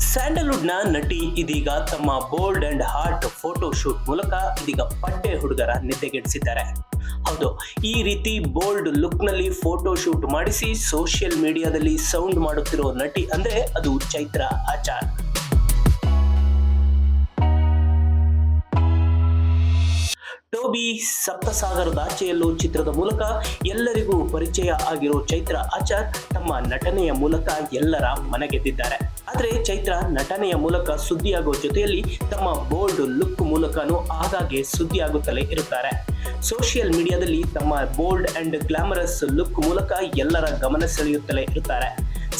ಸ್ಯಾಂಡಲ್ವುಡ್ನ ನಟಿ ಇದೀಗ ತಮ್ಮ bold and hot photo shoot ಮೂಲಕ ಇದೀಗ ಪಟ್ಟೆ ಹುಡುಗರ ನಿದ್ದೆಗೆಡಿಸಿದ್ದಾರೆ ಹೌದು, ಈ ರೀತಿ ಬೋಲ್ಡ್ ಲುಕ್ನಲ್ಲಿ ಫೋಟೋ ಶೂಟ್ ಮಾಡಿಸಿ ಸೋಷಿಯಲ್ ಮೀಡಿಯಾದಲ್ಲಿ ಸೌಂಡ್ ಮಾಡುತ್ತಿರುವ ನಟಿ ಅಂದ್ರೆ ಅದು ಚೈತ್ರ ಆಚಾರ್. ಟೋಬಿ ಸಪ್ತಸಾಗರದಾಚೆಯಲ್ಲೂ ಚಿತ್ರದ ಮೂಲಕ ಎಲ್ಲರಿಗೂ ಪರಿಚಯ ಆಗಿರೋ ಚೈತ್ರ ಆಚಾರ್ ತಮ್ಮ ನಟನೆಯ ಮೂಲಕ ಎಲ್ಲರ ಮನಗೆದ್ದಿದ್ದಾರೆ. ಆದರೆ ಚೈತ್ರ ನಟನೆಯ ಮೂಲಕ ಸುದ್ದಿಯಾಗುವ ಜೊತೆಯಲ್ಲಿ ತಮ್ಮ ಬೋಲ್ಡ್ ಲುಕ್ ಮೂಲಕನೂ ಆಗಾಗ್ಗೆ ಸುದ್ದಿಯಾಗುತ್ತಲೇ ಇರುತ್ತಾರೆ. ಸೋಷಿಯಲ್ ಮೀಡಿಯಾದಲ್ಲಿ ತಮ್ಮ ಬೋಲ್ಡ್ ಅಂಡ್ ಗ್ಲಾಮರಸ್ ಲುಕ್ ಮೂಲಕ ಎಲ್ಲರ ಗಮನ ಸೆಳೆಯುತ್ತಲೇ ಇರುತ್ತಾರೆ.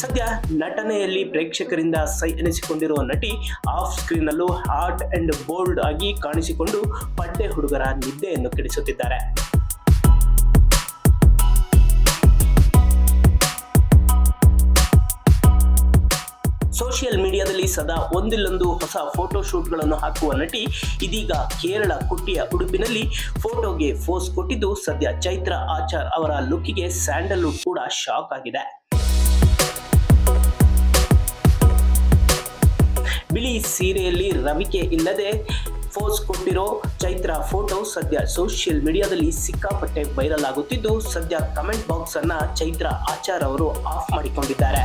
ಸದ್ಯ ನಟನೆಯಲ್ಲಿ ಪ್ರೇಕ್ಷಕರಿಂದ ಸೈ ಎನಿಸಿಕೊಂಡಿರುವ ನಟಿ ಆಫ್ ಸ್ಕ್ರೀನ್ ಅಲ್ಲೂ ಹಾಟ್ ಅಂಡ್ ಬೋಲ್ಡ್ ಆಗಿ ಕಾಣಿಸಿಕೊಂಡು ಪಡ್ಡೆ ಹುಡುಗರ ನಿದ್ದೆಯನ್ನು ಕೆಡಿಸುತ್ತಿದ್ದಾರೆ. ಸೋಷಿಯಲ್ ಮೀಡಿಯಾದಲ್ಲಿ ಸದಾ ಒಂದಿಲ್ಲೊಂದು ಹೊಸ ಫೋಟೋ ಶೂಟ್ಗಳನ್ನು ಹಾಕುವ ನಟಿ ಇದೀಗ ಕೇರಳ ಕುಟ್ಟಿಯ ಉಡುಪಿನಲ್ಲಿ ಫೋಟೋಗೆ ಫೋಸ್ ಕೊಟ್ಟಿದ್ದು ಸದ್ಯ ಚೈತ್ರ ಆಚಾರ್ ಅವರ ಲುಕ್ಕಿಗೆ ಸ್ಯಾಂಡಲ್ವುಡ್ ಕೂಡ ಶಾಕ್ ಆಗಿದೆ. ಬಿಳಿ ಸೀರೆಯಲ್ಲಿ ರವಿಕೆ ಇಲ್ಲದೆ ಫೋಸ್ ಕೊಟ್ಟಿರೋ ಚೈತ್ರ ಫೋಟೋ ಸದ್ಯ ಸೋಷಿಯಲ್ ಮೀಡಿಯಾದಲ್ಲಿ ಸಿಕ್ಕಾಪಟ್ಟೆ ವೈರಲ್ ಆಗುತ್ತಿದ್ದು, ಸದ್ಯ ಕಮೆಂಟ್ ಬಾಕ್ಸ್ ಅನ್ನ ಚೈತ್ರ ಆಚಾರ್ ಅವರು ಆಫ್ ಮಾಡಿಕೊಂಡಿದ್ದಾರೆ.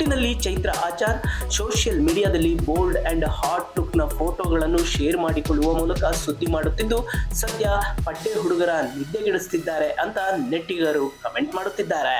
ಒಟ್ಟಿನಲ್ಲಿ ಚೈತ್ರ ಆಚಾರ್ ಸೋಷಿಯಲ್ ಮೀಡಿಯಾದಲ್ಲಿ ಬೋಲ್ಡ್ ಅಂಡ್ ಹಾಟ್ನ ಫೋಟೋಗಳನ್ನು ಶೇರ್ ಮಾಡಿಕೊಳ್ಳುವ ಮೂಲಕ ಸುದ್ದಿ ಮಾಡುತ್ತಿದ್ದು, ಸದ್ಯ ಪಡ್ಡೆ ಹುಡುಗರ ನಿದ್ದೆಗೆಡಿಸುತ್ತಿದ್ದಾರೆ ಅಂತ ನೆಟ್ಟಿಗರು ಕಮೆಂಟ್ ಮಾಡುತ್ತಿದ್ದಾರೆ.